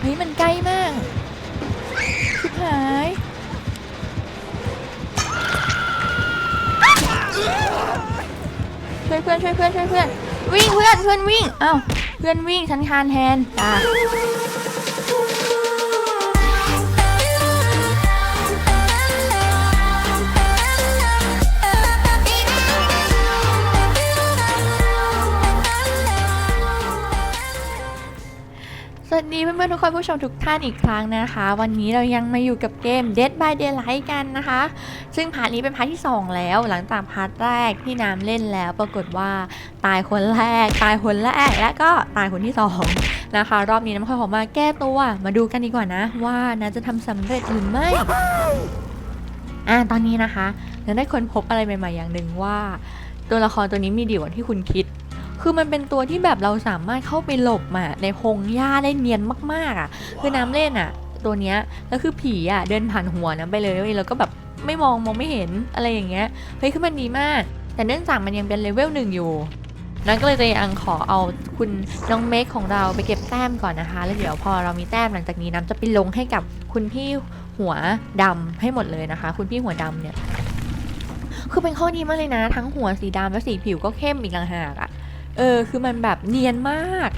เฮ้ยมันใกล้มากชิบหายช่วยเพื่อนช่วยเพื่อนช่วยเพื่อนวิ่งเพื่อนเพื่อนวิ่งเอ้าเพื่อนวิ่งฉันคานแทนจ้า วัสดีเพื่อนๆทุกคนผู้ชมทุกท่านอีกครั้งนะคะ วันนี้เรายังมาอยู่กับเกม Dead by Daylight กันนะคะ ซึ่งพาร์ทนี้เป็นพาร์ทที่ 2 แล้วหลังจากพาร์ทแรกที่น้ำเล่นแล้ว ปรากฏว่าตายคนแรก ตายคนแรกและก็ตายคนที่ 2 นะคะ รอบนี้น้ำค่อยขอมาแก้ตัวมาดูกันดีกว่านะ ว่าน้าจะทำสำเร็จหรือไม่อ่าตอนนี้นะคะเราได้ค้นพบอะไรใหม่ๆอย่างหนึ่งว่า ตัวละครตัวนี้มีดีกว่าที่คุณคิด คือมันเป็นตัวที่แบบเราสามารถเข้าไปหลบมาในพงหญ้าได้เนียนมากๆอะ คือน้ำเล่นอะ ตัวเนี้ยแล้วคือผีอะเดินผ่านหัวน้ำไปเลยเว้ยแล้วก็แบบไม่มองมองไม่เห็นอะไรอย่างเงี้ยเฮ้ยคือมันดีมาก แต่เนื่องจากมันยังเป็นเลเวลหนึ่งอยู่นั้นก็เลยจะยังขอเอาคุณน้องเมคของเราไปเก็บแต้มก่อนนะคะ แล้วเดี๋ยวพอเรามีแต้มหลังจากนี้น้ำจะไปลงให้กับคุณพี่หัวดำให้หมดเลยนะคะ คุณพี่หัวดำเนี่ย คือเป็นข้อดีมากเลยนะ ทั้งหัวสีดำและสีผิวก็เข้มอีกต่างหากอะ เออ คือมันแบบเนียนมาก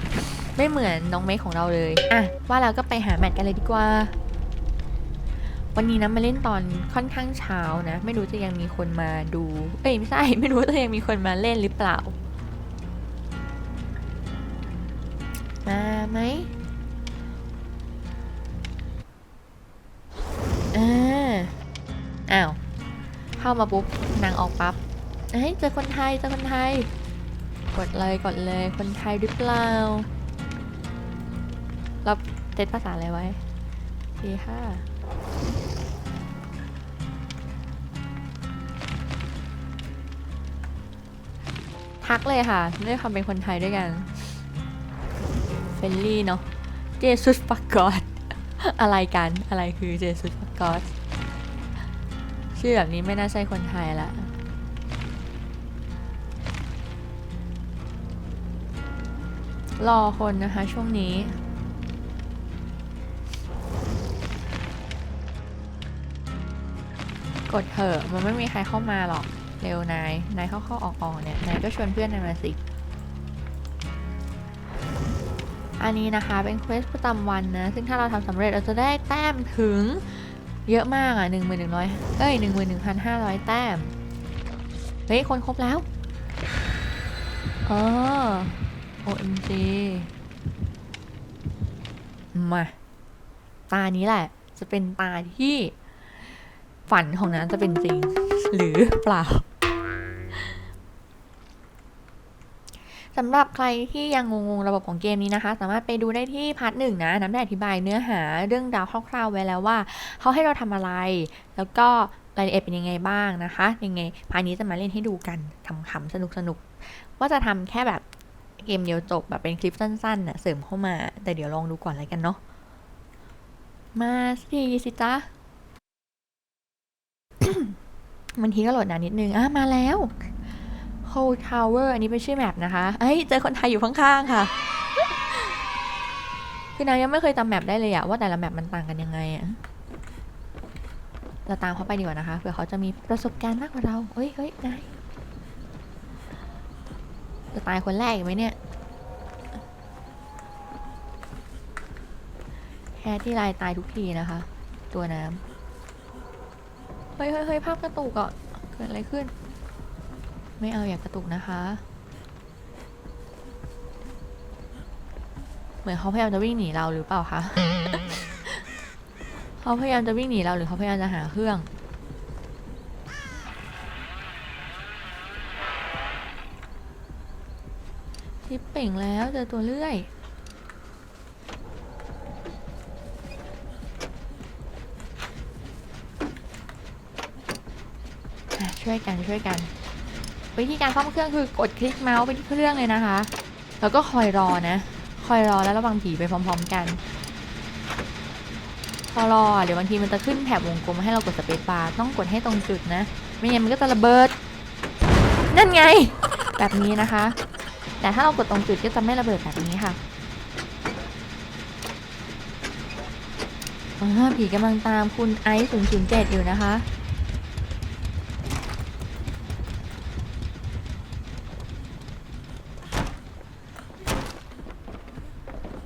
ไม่เหมือนน้องเมคของเราเลย อะ ว่าเราก็ไปหาแมทกันเลยดีกว่า วันนี้นะมาเล่นตอนค่อนข้างเช้านะ ไม่รู้จะยังมีคนมาดู เอ้ยไม่ใช่ ไม่รู้จะยังมีคนมาเล่นหรือเปล่า มาไหมอ่าอ้าว เข้ามาปุ๊บนางออกปั๊บเอ้ยเจอคนไทย เจอคนไทย กดเลยกดเลยคนไทยหรือเปล่าเราเต็ดภาษาอะไรไว้ดีค่ะทักเลยค่ะด้วยความเป็นคนไทยด้วยกันเฟลลี่เนาะเจสุสปากกอดอะไรกันอะไรคือเจสุสปากอดชื่อแบบนี้ไม่น่าใช่คนไทยละ รอคนนะคะช่วงนี้กดเถอะมันไม่มีใครเข้ามาหรอก เร็วนาย นายเข้าเข้าออกออกเนี่ย นายก็ชวนเพื่อนนายมาสิ อันนี้นะคะเป็นเควสประจำวันนะ ซึ่งถ้าเราทำสำเร็จเราจะได้แต้มถึงเยอะมากอะหนึ่งหมื่นหนึ่งร้อยเอ้ยหนึ่งหมื่นหนึ่งพันห้าร้อยแต้ม เฮ้ย คนครบแล้ว เออ OMG มา ตานี้แหละ จะเป็นตาที่ ฝันของนั้นจะเป็นจริง หรือเปล่าสำหรับใครที่ยังงงๆระบบของเกมนี้นะคะ สามารถไปดูได้ที่พาร์ทหนึ่งนะน้ำได้อธิบายเนื้อหาเรื่องราวคร่าวๆไว้แล้วว่า เขาให้เราทำอะไร แล้วก็รายละเอียดเป็นยังไงบ้างนะคะ ยังไงพาร์ทนี้จะมาเล่นให้ดูกันขำๆสนุกๆว่าจะทำแค่แบบ เกมเดียวจบแบบเป็นคลิปสั้นๆน่ะเสริมเข้ามา แต่เดี๋ยวลองดูก่อนอะไรกันเนาะมาสทีสิจ๊ะมันทีก็โหลดนานนิดนึงอะมาแล้ว Cold Tower อันนี้เป็นชื่อแมปนะคะ เอ้ย เจอคนไทยอยู่ข้างๆค่ะ คือนายยังไม่เคยจำแมปได้เลยอะว่าแต่ละแมปมันต่างกันยังไงอะเราตามเขาไปดีกว่านะคะ เผื่อเขาจะมีประสบการณ์มากกว่าเรา เฮ้ยเฮ้ยนาย จะตายคนแรกอีกไหมเนี่ยแค่ที่ลายตายทุกทีนะคะ ตัวน้ำเฮ้ยเฮ้ยเฮ้ยภาพกระตุกอะเกิดอะไรขึ้น ไม่เอาอย่ากระตุกนะคะ เหมือนเขาพยายามจะวิ่งหนีเราหรือเปล่าคะเขาพยายามจะวิ่งหนีเราหรือเขาพยายามจะหาเครื่อง ทิปเป่งแล้วเจอตัวเลื่อยช่วยกันช่วยกัน วิธีการซ่อมเครื่องคือกดคลิกเมาส์ไปที่เครื่องเลยนะคะ แล้วก็คอยรอนะ คอยรอแล้วระวังผีไปพร้อม ๆกัน พอรอเดี๋ยวบางทีมันจะขึ้นแถบวงกลมให้เรากดสเปซบาร์ต้องกดให้ตรงจุดนะ ไม่งั้นมันก็จะระเบิด นั่นไง แบบนี้นะคะ แต่ถ้าเรากดตรงจุดก็จะไม่ระเบิดแบบนี้ค่ะอ่าผีกำลังตามคุณไอซ์007 อยู่นะคะ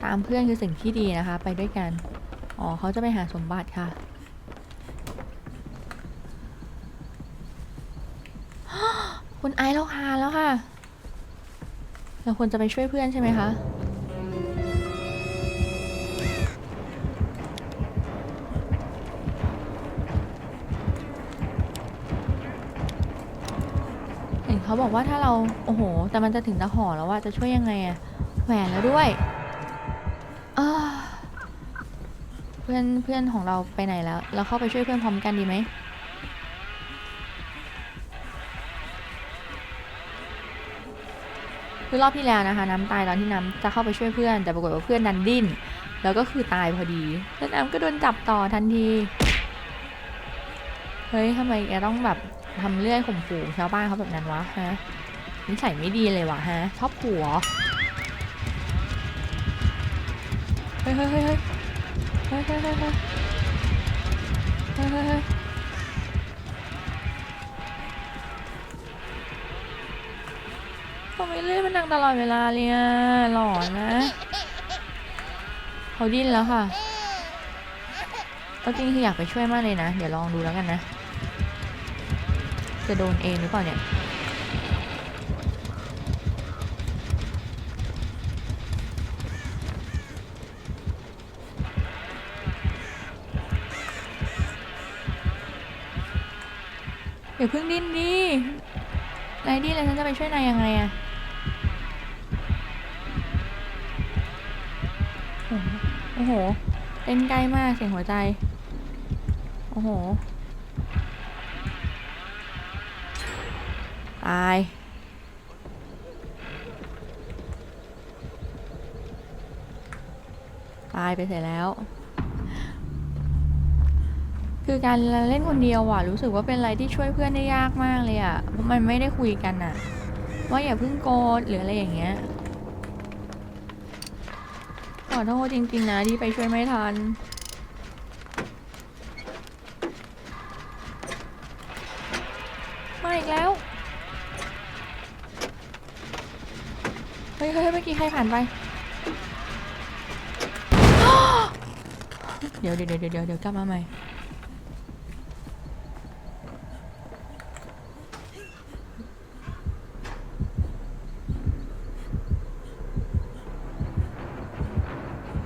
ตามเพื่อนคือสิ่งที่ดีนะคะ ไปด้วยกัน อ๋อเขาจะไปหาสมบัติค่ะคุณไอซ์เราคาแล้วค่ะ เราควรจะไปช่วยเพื่อนใช่ไหมคะ เห็นเขาบอกว่าถ้าเรา โอ้โห แต่มันจะถึงตะหอแล้วว่าจะช่วยยังไงอะแหวนแล้วด้วย เพื่อนเพื่อนของเราไปไหนแล้ว เราเข้าไปช่วยเพื่อนพร้อมกันดีไหม คือรอบที่แล้วนะคะ น้ำตายตอนที่น้ำจะเข้าไปช่วยเพื่อน แต่ปรากฏว่าเพื่อนดันดิ้น แล้วก็คือตายพอดีแล้วน้ำก็โดนจับต่อทันที เฮ้ยทำไมแกต้องแบบทำเลื่อยข่มขู่ชาวบ้านเขาแบบนั้นวะฮะนิสัยไม่ดีเลยวะฮะชอบผัวเฮ้ยเฮ้ยเฮ้ยเฮ้ยเฮ้ยเฮ้ยเฮ้ย ทำไมเลื่อยมันดังตลอดเวลาเลยอะหลอนนะ เขาดิ้นแล้วค่ะเอาจริงคืออยากไปช่วยมากเลยนะ เดี๋ยวลองดูแล้วกันนะ จะโดนเองหรือเปล่าเนี่ยเดี๋ยวเพิ่งดิ้นดินายดิ้นแล้วฉันจะไปช่วยนายยังไงอะโอ้โหโอ้โหเต้นใกล้มากเสียงหัวใจ โอ้โห ตาย ตายไปเสร็จแล้ว คือการเล่นคนเดียวอะ รู้สึกว่าเป็นอะไรที่ช่วยเพื่อนได้ยากมากเลยอะเพราะมันไม่ได้คุยกันอะ ว่าอย่าเพิ่งโกรธหรืออะไรอย่างเงี้ย ขอโทษจริง ๆ นะที่ไปช่วยไม่ทัน มาอีกแล้ว เฮ้ยเฮ้ยเมื่อกี้ใครผ่านไป เดี๋ยวเดี๋ยวเดี๋ยวเดี๋ยวกลับมาใหม่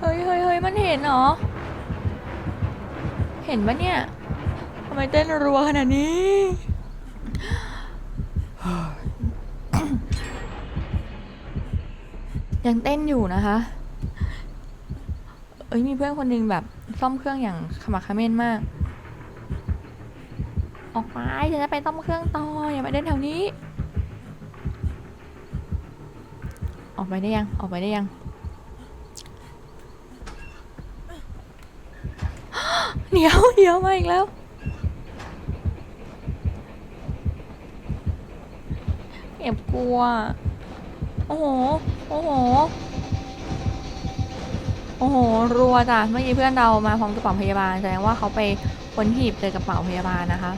เฮ้ยเฮ้ยเฮ้ยมัน เห็นเหรอ เห็นปะเนี่ยทำไมเต้นรัวขนาดนี้ ยังเต้นอยู่นะคะ เอ้ยมีเพื่อนคนหนึงแบบซ่อมเครื่องอย่างขมักขม้นมาก ออกไปฉันจะไปซ่อมเครื่องต่ออย่ามาเดินแถวนี้ ออกไปได้ยัง ออกไปได้ยัง เดี๋ยวเดี๋ยวมาอีกแล้วเก็บกลัว โอ้โห โอ้โห โอ้โห รัวจ้ะ เมื่อกี้เพื่อนเรามาพร้อมกระเป๋าพยาบาล แสดงว่าเขาไปค้นหีบเจอกระเป๋าพยาบาลนะคะ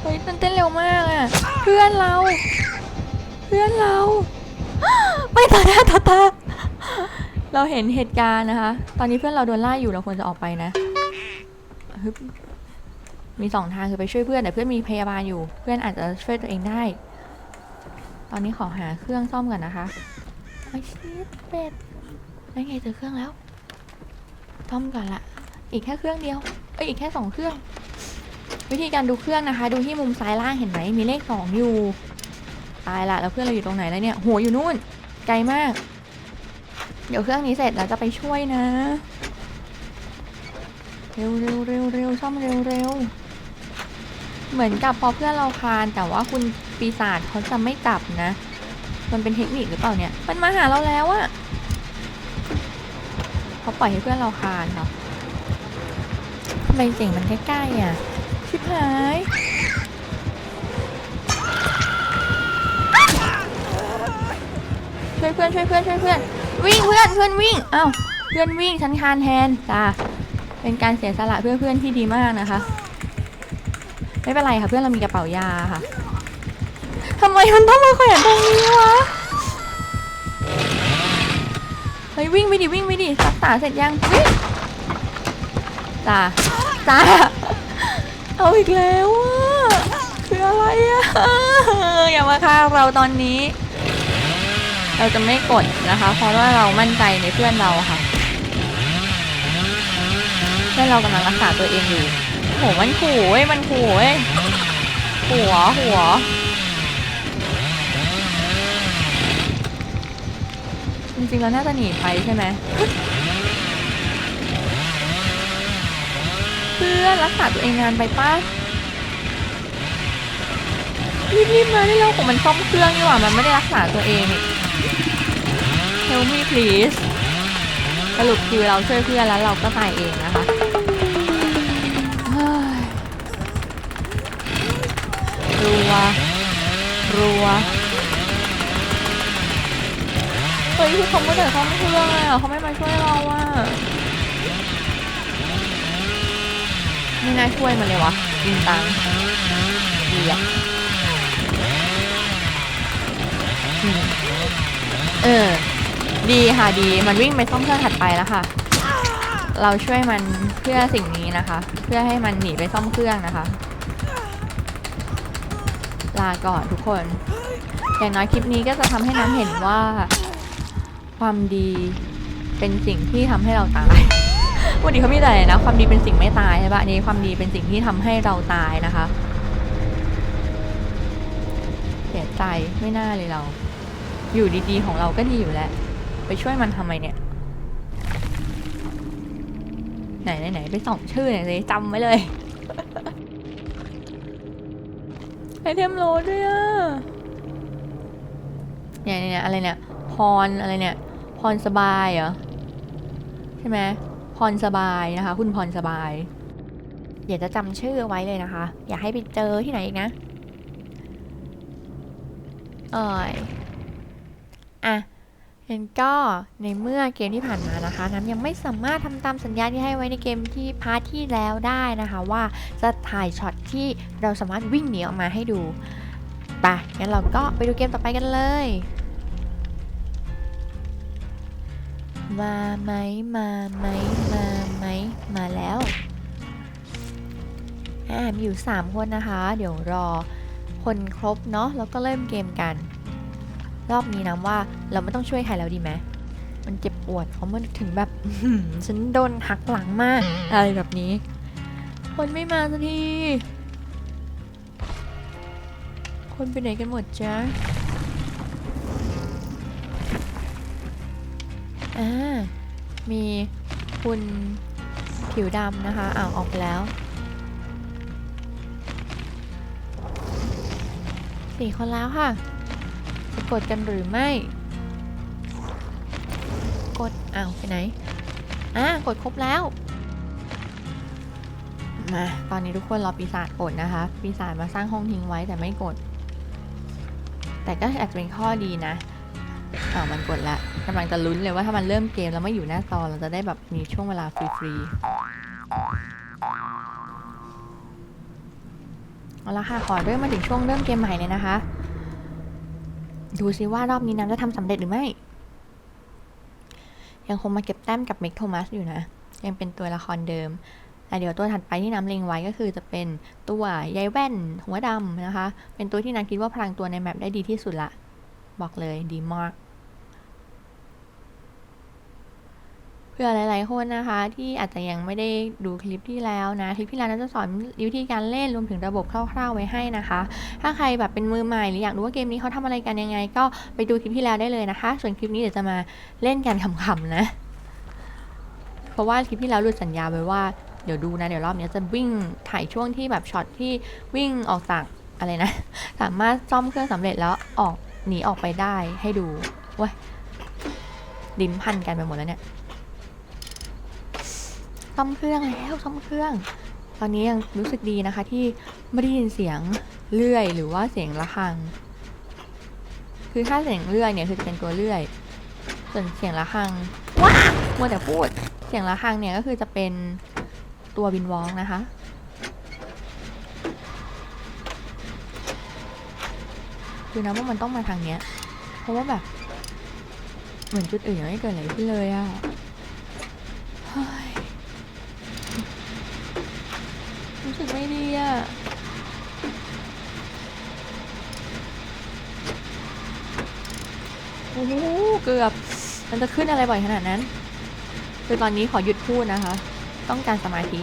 เฮ้ยมันเต้นเร็วมากอะเพื่อนเรา เพื่อนเรา ไม่ต่อหน้าต่อตา เราเห็นเหตุการณ์นะคะ ตอนนี้เพื่อนเราโดนล่าอยู่เราควรจะออกไปนะฮึบมีสองทางคือไปช่วยเพื่อนแต่เพื่อนมีพยาบาลอยู่ เพื่อนอาจจะช่วยตัวเองได้ ตอนนี้ขอหาเครื่องซ่อมก่อนนะคะไอชิดเป็ดได้ไงเจอเครื่องแล้วซ่อมก่อนละอีกแค่เครื่องเดียวเอ้ยอีกแค่สองเครื่อง วิธีการดูเครื่องนะคะ ดูที่มุมซ้ายล่างเห็นไหมมีเลขสองอยู่ตายละแล้วเพื่อนเราอยู่ตรงไหนแล้วเนี่ยโหอยู่นู่น ไกลมาก เดี๋ยวเครื่องนี้เสร็จแล้วจะไปช่วยนะ เร็วเร็วเร็วเร็วซ่อมเร็วเร็วเหมือนกับพอเพื่อนเราคานแต่ว่าคุณปีศาจเขาจะไม่จับนะ มันเป็นเทคนิคหรือเปล่าเนี่ย มันมาหาเราแล้วอะเขาปล่อยให้เพื่อนเราคานเหรอทำไมเสียงมันใกล้ๆอะชิบหายช่วยเพื่อนช่วยเพื่อนช่วยเพื่อน วิ่งเพื่อนเพื่อนวิ่งอ้าวเพื่อนวิ่งฉันคานแทนจ้าเป็นการเสียสละเพื่อเพื่อนที่ดีมากนะคะ ไม่เป็นไรค่ะเพื่อนเรามีกระเป๋ายาค่ะทำไมมันต้องมาแขวนตรงนี้วะเฮ้ยวิ่งไปดิวิ่งไปดิรักษาเสร็จยังวิ่งจ้าจ้าเอาอีกแล้วอะคืออะไรอะอย่ามาฆ่าเราตอนนี้ เราจะไม่กดนะคะ เพราะว่าเรามั่นใจในเพื่อนเราค่ะ เพื่อนเรากำลังรักษาตัวเองอยู่โหมันขู่เว้ยมันขู่เว้ยหัวหัวจริงๆแล้วน่าจะหนีไปใช่ไหมเพื่อนรักษาตัวเองนานไปป้ารีบๆมาได้แล้วของมันซ่อมเครื่องนี่หว่ามันไม่ได้รักษาตัวเองนี่ Help me please สรุปคือเราช่วยเพื่อนแล้วเราก็ตายเองนะคะรัว รัว เฮ้ยคือเขาไม่ได้เขาไม่เชื่อเลยอะเขาไม่มาช่วยเราอะไม่น่าช่วยมันเลยวะจริงตังดีอะ อืมเออ ดีค่ะดี มันวิ่งไปซ่อมเครื่องถัดไปแล้วค่ะ เราช่วยมันเพื่อสิ่งนี้นะคะ เพื่อให้มันหนีไปซ่อมเครื่องนะคะ ลาก่อนทุกคน อย่างน้อยคลิปนี้ก็จะทำให้น้ำเห็นว่า ความดีเป็นสิ่งที่ทำให้เราตาย วันนี้เขามีแต่ไรนะ ความดีเป็นสิ่งไม่ตายใช่ปะอันนี้ความดีเป็นสิ่งที่ทำให้เราตายนะคะ เสียใจไม่น่าเลยเรา อยู่ดีๆ ของเราก็ดีอยู่แล้ว ไปช่วยมันทำไมเนี่ย ไหนไหนไหนไปส่องชื่อหน่อยเลยจำไว้เลยไอเทมโลด้วยอะเนี่ยเนี่ยเนี่ยอะไรเนี่ย พรอะไรเนี่ย พรสบายเหรอ ใช่ไหมพรสบายนะคะ คุณพรสบายเดี๋ยวจะจำชื่อไว้เลยนะคะ อย่าให้ไปเจอที่ไหนอีกนะ เอ่ย อะงั้นก็ในเมื่อเกมที่ผ่านมานะคะน้ำยังไม่สามารถทำตามสัญญาที่ให้ไว้ในเกมที่พาร์ทที่แล้วได้นะคะว่าจะถ่ายช็อตที่เราสามารถวิ่งหนีออกมาให้ดูไปงั้นเราก็ไปดูเกมต่อไปกันเลย มาไหมมาไหมมาไหมมาแล้วอ่ามีอยู่ 3 คนนะคะ เดี๋ยวรอคนครบเนาะแล้วก็เริ่มเกมกัน รอบนี้นะว่าเราไม่ต้องช่วยใครแล้วดีไหมมันเจ็บปวดเพราะมันถึงแบบฉันโดนหักหลังมากอะไรแบบนี้ คนไม่มาสักที คนไปไหนกันหมดจ๊ะอ่ามีคุณผิวดำนะคะอ้าวออกแล้วสี่คนแล้วค่ะ กดกันหรือไม่ กดอ้าวไปไหน อ่ากดครบแล้ว มาตอนนี้ทุกคนรอปีศาจกดนะคะ ปีศาจมาสร้างห้องทิ้งไว้แต่ไม่กด แต่ก็อาจจะเป็นข้อดีนะอ้าวมันกดแล้วกำลังจะลุ้นเลยว่าถ้ามันเริ่มเกมแล้วไม่อยู่หน้าจอเราจะได้แบบมีช่วงเวลาฟรีๆเอาละค่ะ ขอเริ่มมาถึงช่วงเริ่มเกมใหม่เลยนะคะ ดูซิว่ารอบนี้น้ำจะทำสำเร็จหรือไม่ ยังคงมาเก็บแต้มกับเมกโทมัสอยู่นะ ยังเป็นตัวละครเดิมแต่เดี๋ยวตัวถัดไปที่น้ำเล็งไว้ก็คือจะเป็นตัวยายแว่นหัวดำนะคะ เป็นตัวที่น้ำคิดว่าพลังตัวในแมปได้ดีที่สุดละ บอกเลยดีมาก เพื่อหลาย ๆ คนนะคะ ที่อาจจะยังไม่ได้ดูคลิปที่แล้วนะคลิปที่แล้วน่าจะสอนวิธีการเล่นรวมถึงระบบคร่าว ๆ ไว้ให้นะคะ ถ้าใครแบบเป็นมือใหม่หรืออยากรู้ว่าเกมนี้เขาทำอะไรกันยังไง ก็ไปดูคลิปที่แล้วได้เลยนะคะ ส่วนคลิปนี้เดี๋ยวจะมาเล่นกันขำๆนะ เพราะว่าคลิปที่แล้วหลุดสัญญาไว้ว่าเดี๋ยวดูนะเดี๋ยวรอบนี้จะวิ่งถ่ายช่วงที่แบบช็อตที่วิ่งออกจากอะไรนะ สามารถซ่อมเครื่องสำเร็จแล้วออกหนีออกไปได้ให้ดูว้ยลิ้มพันกันไปหมดแล้วเนี่ย ซ่อมเครื่องแล้วซ่อมเครื่อง ตอนนี้ยังรู้สึกดีนะคะที่ไม่ได้ยินเสียงเลื่อยหรือว่าเสียงระฆัง คือถ้าเสียงเลื่อยเนี่ยคือจะเป็นตัวเลื่อย ส่วนเสียงระฆังว้ามัวแต่พูด เสียงระฆังเนี่ยก็คือจะเป็นตัววินวองนะคะคือนะว่ามันต้องมาทางเนี้ย เพราะว่าแบบ เหมือนจุดอื่นยังไม่เกิดอะไรขึ้นเลยอะเฮ้ยรู้สึกไม่ดี อะโอ้โหเกือบ มันจะขึ้นอะไรบ่อยขนาดนั้น คือตอนนี้ขอหยุดพูดนะคะ ต้องการสมาธิ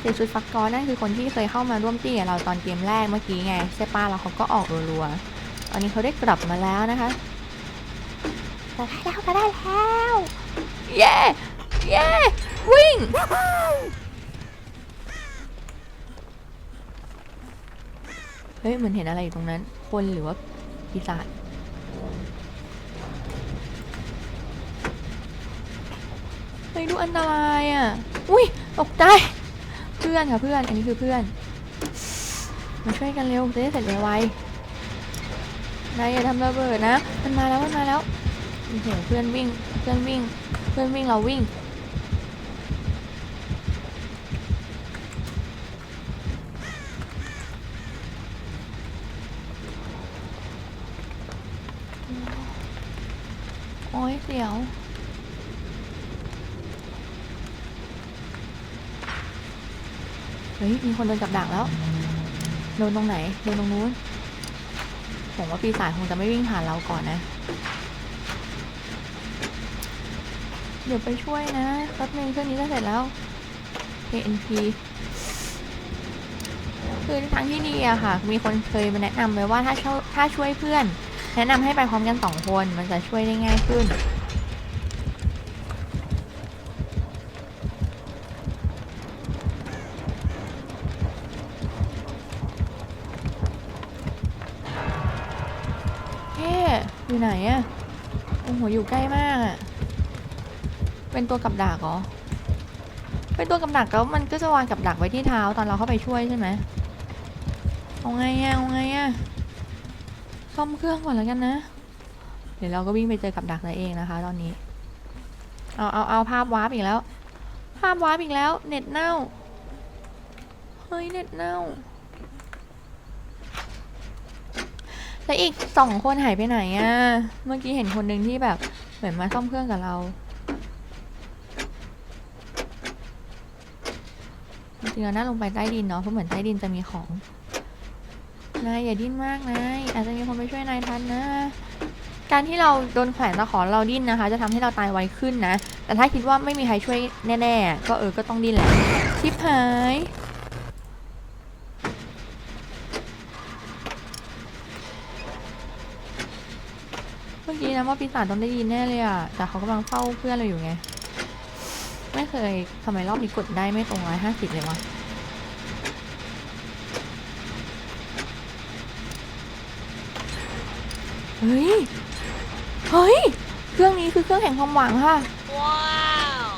เจชุดฟักกอนั่นคือคนที่เคยเข้ามาร่วมตี้กับเราตอนเกมแรกเมื่อกี้ไง ใช่ป้าแล้วเขาก็ออกรัวๆ ตอนนี้เขาได้กลับมาแล้วนะคะได้แล้วได้แล้ว เย้ เย้ วิ่ง เฮ้ยเหมือนเห็นอะไรอยู่ตรงนั้น คนหรือว่าปีศาจเฮ้ยดูอันตรายอะ อุ้ยตกใจเพื่อนค่ะเพื่อน อันนี้คือเพื่อน มาช่วยกันเร็วจะได้เสร็จไวๆนายอย่าทำระเบิดนะ มันมาแล้วมันมาแล้วโอ้โหเพื่อนวิ่ง เพื่อนวิ่ง เพื่อนวิ่งเราวิ่ง ยเสียว เฮ้ย มีคนโดนจับดักแล้ว โดนตรงไหน โดนตรงนู้น ผมว่าปีศาจคงจะไม่วิ่งผ่านเราก่อนนะ เดี๋ยวไปช่วยนะแป๊บนึงเครื่องนี้จะเสร็จแล้ว KNP คือทางที่ดีอะค่ะ มีคนเคยมาแนะนำไว้ว่าถ้าช่วยถ้าช่วยเพื่อน แนะนำให้ไปพร้อมกันสองคนมันจะช่วยได้ง่ายขึ้น เฮ้อยู่ไหนอะโอ้โห อยู่ใกล้มากอะเป็นตัวกับดักเหรอ เป็นตัวกับดักแล้วมันก็จะวางกับดักไว้ที่เท้าตอนเราเข้าไปช่วยใช่ไหมเอาไงอะเอาไงอะ ซ่อมเครื่องก่อนแล้วกันนะ เดี๋ยวเราก็วิ่งไปเจอกับดักนั่นเองนะคะ ตอนนี้ เอาเอาเอาภาพวาร์ปอีกแล้ว ภาพวาร์ปอีกแล้ว เน็ตเน่า เฮ้ยเน็ตเน่า แล้วอีกสองคนหายไปไหนอะเมื่อกี้เห็นคนหนึ่งที่แบบเหมือนมาซ่อมเครื่องกับเราจริงๆเราน่าลงไปใต้ดินเนาะ เพราะเหมือนใต้ดินจะมีของ นายอย่าดิ้นมากนายอาจจะมีคนไปช่วยนายทันนะ การที่เราโดนแขวนตะขอเราดิ้นนะคะ จะทำให้เราตายไวขึ้นนะ แต่ถ้าคิดว่าไม่มีใครช่วยแน่ๆ ก็เออก็ต้องดิ้นแหละชิบหายเมื่อกี้นะว่าปีศาจต้องได้ยินแน่เลยอะแต่เขากำลังเฝ้าเพื่อนเราอยู่ไง ไม่เคยทำไมรอบนี้กดได้ไม่ตรงร้อยห้าสิบเลยวะ เฮ้ย เฮ้ย เครื่องนี้คือเครื่องแห่งความหวังค่ะ Wow!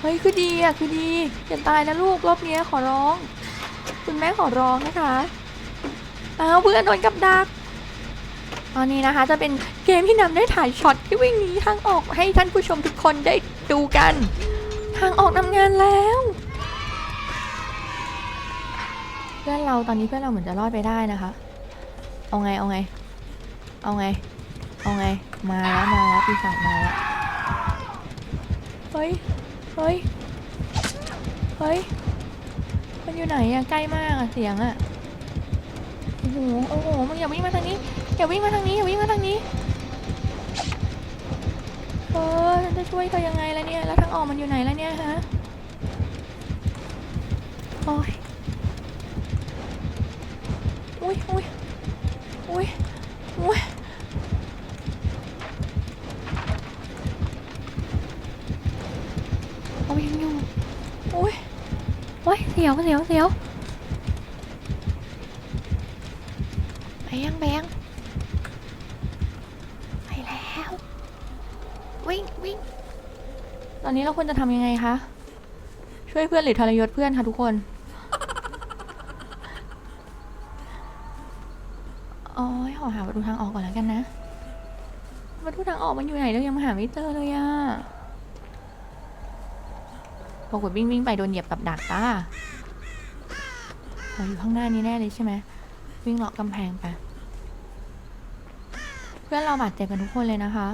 เฮ้ย คือดีอะ คือดี อย่าตายนะลูกรอบนี้ขอร้อง คุณแม่ขอร้องนะคะอ้าวเพื่อนโดนกับดัก ตอนนี้นะคะจะเป็นเกมที่นำได้ถ่ายช็อตที่วิ่งหนีทางออกให้ท่านผู้ชมทุกคนได้ดูกัน ทางออกนำงานแล้ว เพื่อนเราตอนนี้เพื่อนเราเหมือนจะรอดไปได้นะคะ เอาไง เอาไง เอาไง เอาไง มาแล้วมาแล้วปีศาจมาแล้ว เฮ้ย เฮ้ย เฮ้ย มันอยู่ไหนอะใกล้มากอะเสียงอะโอ้โห โอ้โห มึงอย่าวิ่งมาทางนี้ อย่าวิ่งมาทางนี้ อย่าวิ่งมาทางนี้ เออฉันจะช่วยเธอยังไงล่ะเนี่ย แล้วทางออกมันอยู่ไหนล่ะเนี่ยฮะ โอ้ยอุ้ยอุ้ยอุ้ยอุ้ยเอายังอยู่อุ้ยโอ้ ยเสียวเสียวเสียวไปยังไปยังไปแล้ววิ่งวิ่งตอนนี้เราควรจะทำยังไงคะช่วยเพื่อนหรือทรยศเพื่อนคะทุกคนโอ้ยขออหาประตูทางออกก่อนแล้วกันนะประตูทางออกมันอยู่ไหนเรายังหาไม่เจอเลยอะปรากฏวิ่งวิ่งไปโดนเหยียบกับดักตา เราอยู่ข้างหน้านี้แน่เลยใช่ไหมวิ่งเลาะกำแพงไป เพื่อนเราบาดเจ็บกันทุกคนเลยนะคะ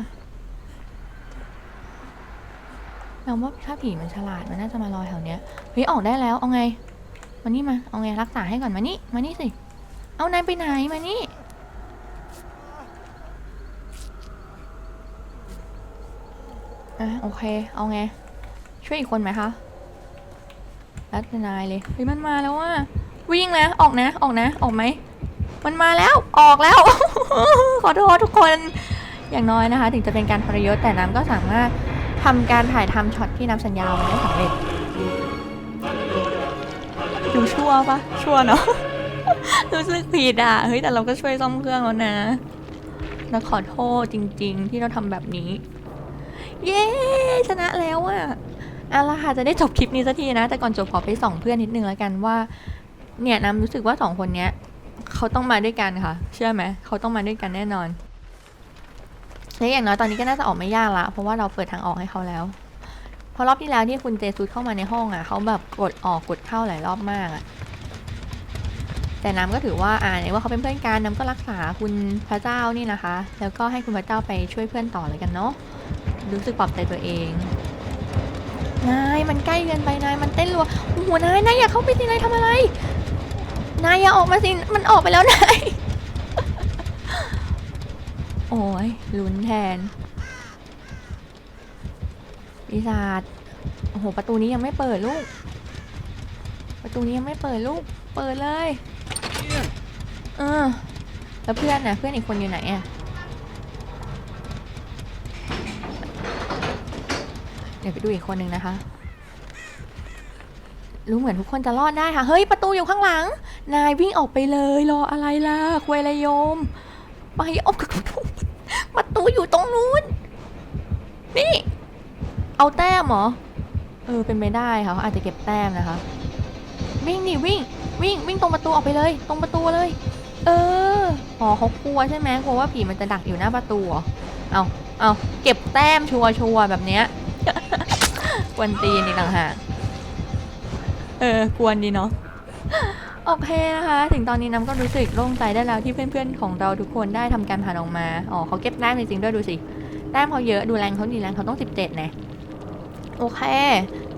เราว่าถ้าผีมันฉลาดมันน่าจะมารอแถวเนี้ยเฮ้ยออกได้แล้วเอาไงมานี่มาเอาไงรักษาให้ก่อนมานี่มานี่สิ เอานายไปไหนมานี่อะโอเค เอาไง ช่วยอีกคนไหมคะรัดนายเลยเฮ้ยมันมาแล้วว่ะ วิ่งนะออกนะออกนะออกไหมมันมาแล้วออกแล้ว ขอโทษทุกคนอย่างน้อยนะคะ ถึงจะเป็นการทรยศแต่น้ำก็สามารถทำการถ่ายทำช็อตที่น้ำสัญญาไว้ได้สำเร็จดูชั่วปะชั่วเนาะรู้สึกผิดอะเฮ้ยแต่เราก็ช่วยซ่อมเครื่องแล้วนะเราขอโทษจริง ๆ ที่เราทำแบบนี้ เย้ชนะแล้วอะเอาละค่ะจะได้จบคลิปนี้สักทีนะ แต่ก่อนจบขอไปส่องเพื่อนนิดนึงแล้วกันว่า เนี่ยน้ำรู้สึกว่าสองคนเนี้ยเขาต้องมาด้วยกันค่ะ เชื่อไหมเขาต้องมาด้วยกันแน่นอนและอย่างน้อยตอนนี้ก็น่าจะออกไม่ยากละเพราะว่าเราเปิดทางออกให้เขาแล้วเพราะรอบที่แล้วที่คุณเจซูดเข้ามาในห้องอะเขาแบบกดออกกดเข้าหลายรอบมากอะแต่น้ำก็ถือว่าอ่านว่าเขาเป็นเพื่อนกันน้ำก็รักษาคุณพระเจ้านี่นะคะ แล้วก็ให้คุณพระเจ้าไปช่วยเพื่อนต่อเลยกันเนาะรู้สึกปลอบใจตัวเองนายมันใกล้เกินไปนายมันเต้นรัวโอ้โหนายนายอย่าเข้าไปสินายทำอะไร นายอย่าออกมาสิ มันออกไปแล้วนาย โอ้ยลุ้นแทนปีศาจโอ้โห ประตูนี้ยังไม่เปิดลูก ประตูนี้ยังไม่เปิดลูก เปิดเลย เออ แล้วเพื่อนน่ะเพื่อนอีกคนอยู่ไหนอะเดี๋ยวไปดูอีกคนหนึ่งนะคะ รู้เหมือนทุกคนจะรอดได้ค่ะ เฮ้ย ประตูอยู่ข้างหลัง นายวิ่งออกไปเลย รออะไรล่ะ ควยระยม ไปออกประตูอยู่ตรงนู้น นี่ เอาแต้มเหรอ เออ เป็นไปได้ค่ะเขาอาจจะเก็บแต้มนะคะ วิ่งนี่วิ่ง วิ่ง วิ่งตรงประตูออกไปเลย ตรงประตูเลย เออ อ๋อเขากลัวใช่ไหมกลัวว่าผีมันจะดักอยู่หน้าประตูเหรอ เอาเอาเก็บแต้มชัวชัวร์แบบเนี้ยกวนตีนอีกต่างหาก เออกวนดีเนาะโอเคนะคะ ถึงตอนนี้น้ำก็รู้สึกโล่งใจได้แล้วที่เพื่อนๆของเราทุกคนได้ทำการผ่านออกมา อ๋อเขาเก็บแต้มจริงๆด้วยดูสิ แต้มเขาเยอะดูแรงเขาดีแรงเขาต้อง 17นะโอเค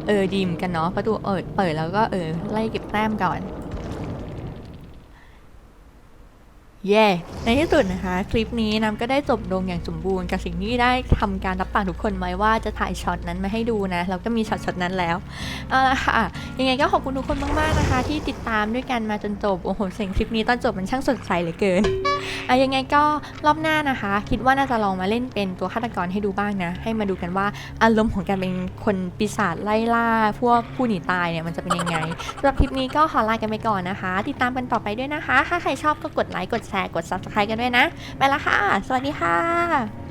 เออดีมกันเนาะประตูเออเปิดแล้วก็เออไล่เก็บแต้มก่อน เย่ในที่สุดนะคะ คลิปนี้น้ำก็ได้จบลงอย่างสมบูรณ์กับสิ่งที่ได้ทำการรับปากทุกคนไว้ว่าจะถ่ายช็อตนั้นมาให้ดูนะ เราก็มีช็อตช็อตนั้นแล้วเอาละค่ะยังไงก็ขอบคุณทุกคนมากๆนะคะ ที่ติดตามด้วยกันมาจนจบโอ้โหเสียงคลิปนี้ตอนจบมันช่างสดใสเหลือเกินอะยังไงก็รอบหน้านะคะ คิดว่าน่าจะลองมาเล่นเป็นตัวฆาตกรให้ดูบ้างนะ ให้มาดูกันว่าอารมณ์ของการเป็นคนปีศาจไล่ล่า พวกผู้หนีตายเนี่ยมันจะเป็นยังไงสำหรับคลิปนี้ก็ขอลากันไปก่อนนะคะ ติดตามกันต่อไปด้วยนะคะ ถ้าใครชอบก็กดไลค์กดแชร์กด subscribe กันด้วยนะ ไปละค่ะ สวัสดีค่ะ